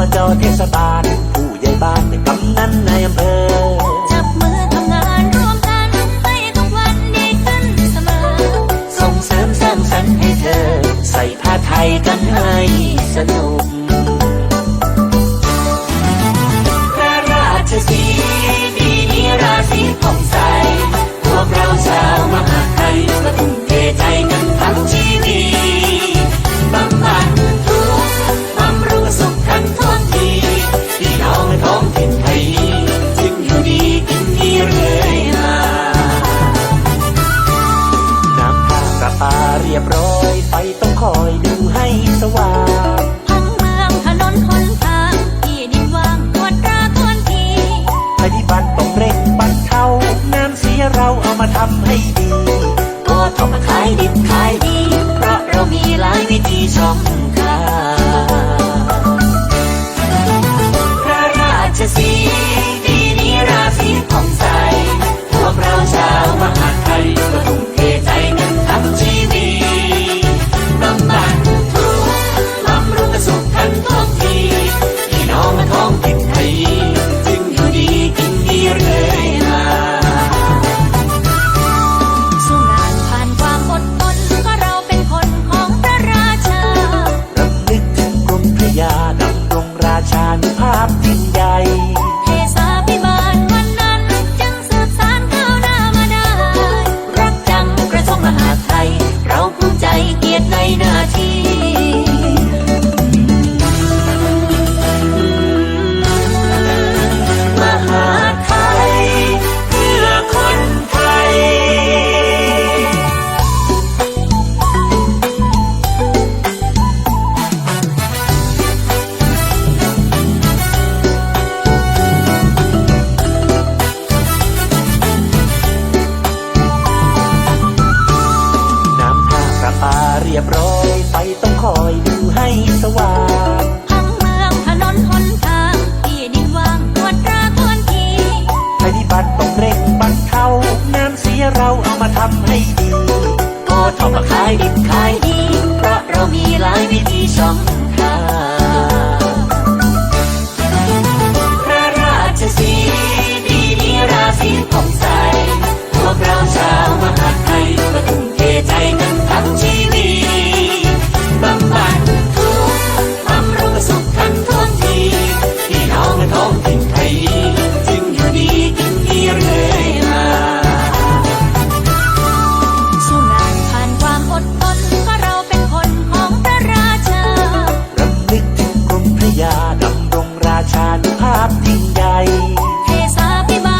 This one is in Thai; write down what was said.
我叫天上大 รียบร้อย ไฟต้องคอยดูให้สว่าง ในนาที เรียบร้อย ไฟต้องคอยดูให้สว่างทั้งเมืองถนนหนทางที่ดินว่างปวดตราทวนทีภัยพิบัติต้องเร่งบรรเทาน้ำเสียเราเอามาทำให้ดีก็ทำมาขายดิบขายดีเพราะเรามีหลายวิธีช่องทาง ดำรงราชานุภาพยิ่งใหญ่เทศาพิบาล